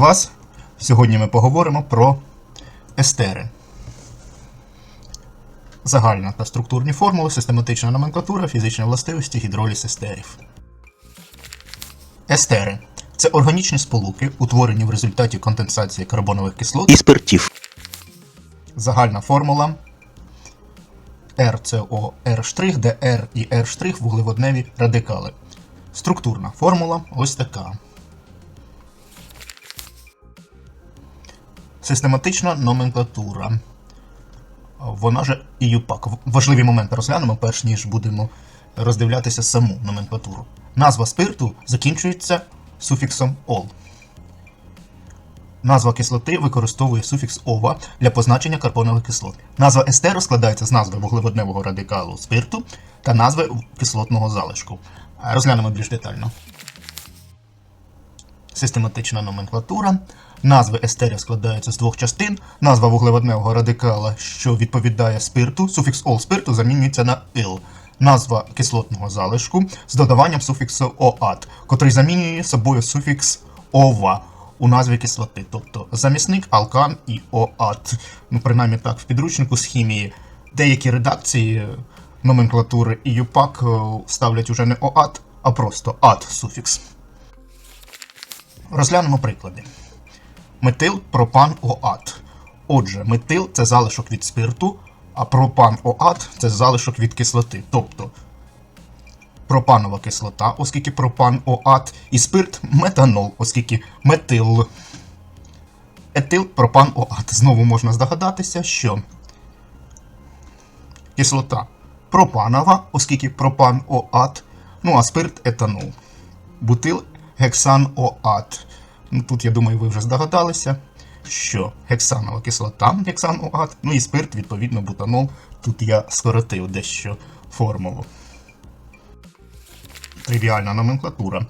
вас! Сьогодні ми поговоримо про естери. Загальна та структурні формули, систематична номенклатура, фізичні властивості, гідроліз естерів. Естери це органічні сполуки, утворені в результаті конденсації карбонових кислот і спиртів. Загальна формула RCOR', де R і R' вуглеводневі радикали. Структурна формула ось така. Систематична номенклатура. Вона же ІЮПАК. Важливі моменти розглянемо, перш ніж будемо роздивлятися саму номенклатуру. Назва спирту закінчується суфіксом ол. Назва кислоти використовує суфікс ова для позначення карбонових кислот. Назва естеру складається з назви вуглеводневого радикалу спирту та назви кислотного залишку. Розглянемо більш детально. Систематична номенклатура. Назви естерів складаються з двох частин. Назва вуглеводневого радикала, що відповідає спирту, суфікс ол спирту замінюється на ил. Назва кислотного залишку з додаванням суфіксу оат, котрий замінює собою суфікс ова у назві кислоти, тобто замісник, алкан і оат. Ну, принаймні так, в підручнику з хімії. Деякі редакції номенклатури і ЮПАК е, ставлять уже не оат, а просто ат суфікс. Розглянемо приклади. Метил пропан оат. Отже, метил це залишок від спирту, а пропан оат це залишок від кислоти. Тобто пропанова кислота, оскільки пропан оат, і спирт метанол, оскільки метил. Етил пропан оат. Знову можна здогадатися, що кислота пропанова, оскільки пропан оат, ну а спирт етанол. Бутил гексан оат. Тут, я думаю, ви вже здогадалися, що гексанова кислота гексан оат, ну і спирт, відповідно, бутанол. Тут я скоротив дещо формулу. Тривіальна номенклатура.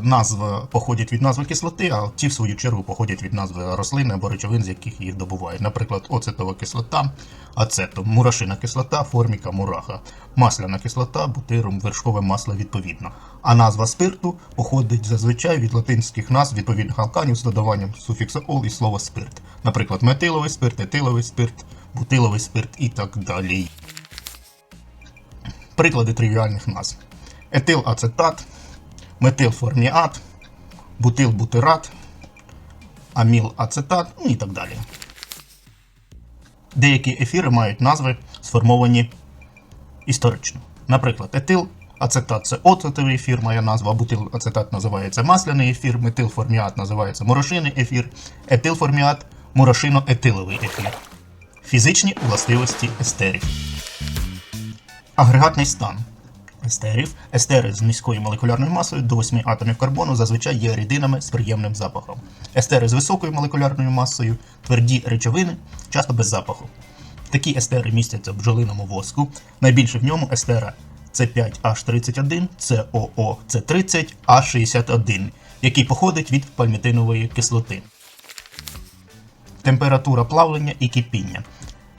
Назва походять від назви кислоти, а ті, в свою чергу, походять від назви рослини або речовин, з яких їх добувають. Наприклад, оцетова кислота, ацетом, мурашина кислота, форміка, мураха, масляна кислота, бутирум, вершкове масло відповідно. А назва спирту походить зазвичай від латинських назв відповідних алканів з додаванням суфікса ол і слова спирт. Наприклад, метиловий спирт, етиловий спирт, бутиловий спирт і так далі. Приклади тривіальних назв. Етилацетат, метилформіат, бутилбутират, амілацетат ну і так далі. Деякі ефіри мають назви, сформовані історично. Наприклад, етил ацетат це оцетовий ефір, має назва, бутилацетат називається масляний ефір, метилформіат називається морошиний ефір, етилформіат морошино-етиловий ефір. Фізичні властивості естерів. Агрегатний стан естерів. Естери з низькою молекулярною масою до 8 атомів карбону зазвичай є рідинами з приємним запахом. Естери з високою молекулярною масою, тверді речовини, часто без запаху. Такі естери містяться в бджолиному воску. Найбільше в ньому естера С5H31, СОО С30, А61, який походить від пальмітинової кислоти. Температура плавлення і кипіння.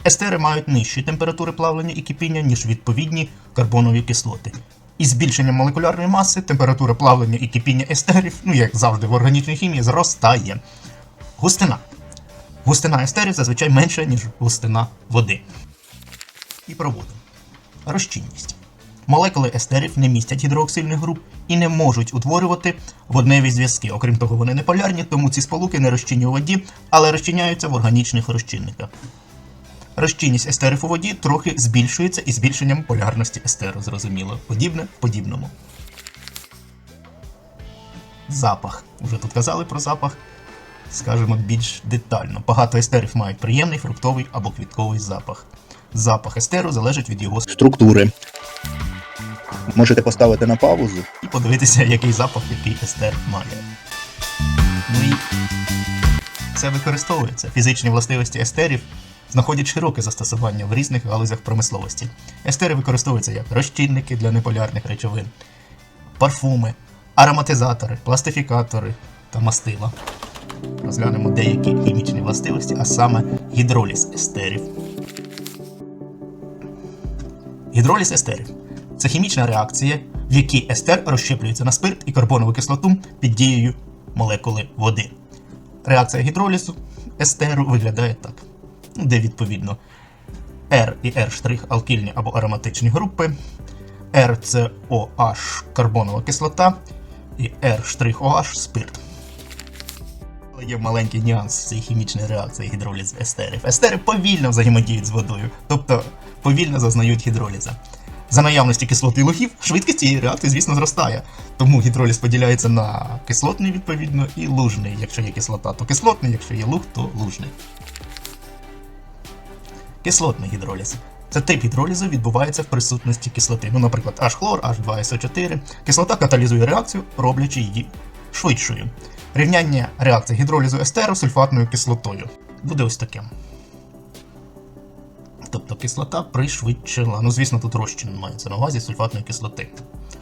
Естери мають нижчі температури плавлення і кипіння, ніж відповідні карбонові кислоти. Із збільшенням молекулярної маси температура плавлення і кипіння естерів, ну як завжди в органічній хімії, зростає. Густина. Густина естерів зазвичай менша, ніж густина води. І проводимо. Розчинність. Молекули естерів не містять гідроксильних груп і не можуть утворювати водневі зв'язки. Окрім того, вони не полярні, тому ці сполуки не розчинні у воді, але розчиняються в органічних розчинниках. Розчинність естерів у воді трохи збільшується із збільшенням полярності естеру, зрозуміло. Подібне в подібному. Запах. Уже тут казали про запах. Скажемо більш детально. Багато естерів мають приємний фруктовий або квітковий запах. Запах естеру залежить від його Структури. Можете поставити на паузу. і подивитися, який запах який естер має. Ну і це використовується. Фізичні властивості естерів знаходять широке застосування в різних галузях промисловості. Естери використовуються як розчинники для неполярних речовин, парфуми, ароматизатори, пластифікатори та мастила. Розглянемо деякі хімічні властивості, а саме гідроліз естерів. Гідроліз естерів це хімічна реакція, в якій естер розщеплюється на спирт і карбонову кислоту під дією молекули води. Реакція гідролізу естеру виглядає так, де відповідно R і R' алкільні або ароматичні групи, R це OH карбонова кислота і R' спирт. Але є маленький нюанс в цій хімічній реакції гідролізу естерів. Естери повільно взаємодіють з водою, тобто повільно зазнають гідроліза. За наявності кислоти і лугів, швидкість цієї реакції, звісно, зростає. Тому гідроліз поділяється на кислотний, відповідно, і лужний. Якщо є кислота, то кислотний, якщо є луг, то лужний. Кислотний гідроліз. Це тип гідролізу відбувається в присутності кислоти. Ну, наприклад, H-хлор, H2SO4. Кислота каталізує реакцію, роблячи її швидшою. Рівняння реакції гідролізу естеру сульфатною кислотою буде ось таким. Тобто кислота пришвидшила. Ну, звісно, тут розчин мається на увазі сульфатної кислоти.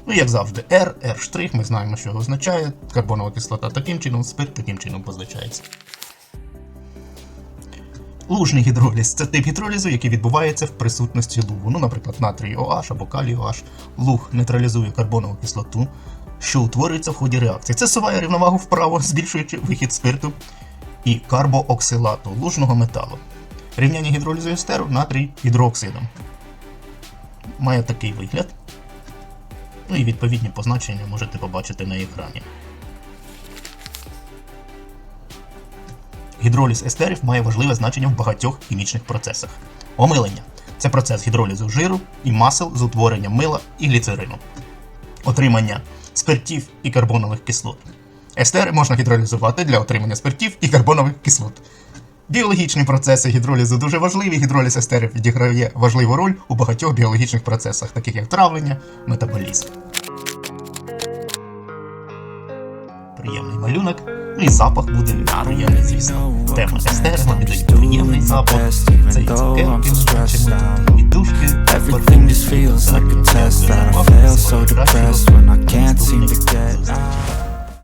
Ну, як завжди, R, R', ми знаємо, що означає. Карбонова кислота таким чином, спирт таким чином позначається. Лужний гідроліз це тип гідролізу, який відбувається в присутності лугу. Ну, наприклад, натрій OH або калій OH. Луг нейтралізує карбонову кислоту, що утворюється в ході реакції. Це суває рівновагу вправо, збільшуючи вихід спирту і карбооксилату лужного металу. Рівняння гідролізу естеру натрій гідрооксидом. Має такий вигляд. Ну і відповідні позначення можете побачити на екрані. Гідроліз естерів має важливе значення в багатьох хімічних процесах. Омилення це процес гідролізу жиру і масел з утворенням мила і гліцерину. Отримання спиртів і карбонових кислот. Естери можна гідролізувати для отримання спиртів і карбонових кислот. Біологічні процеси гідролізу дуже важливі. Гідроліз естерів відіграє важливу роль у багатьох біологічних процесах, таких як травлення, метаболізм. Приємний малюнок, ну і запах буде приємний, звісно. Тема естери надають приємний запах. Це і цукерки, ми бачимо, і душки, Everything just feels like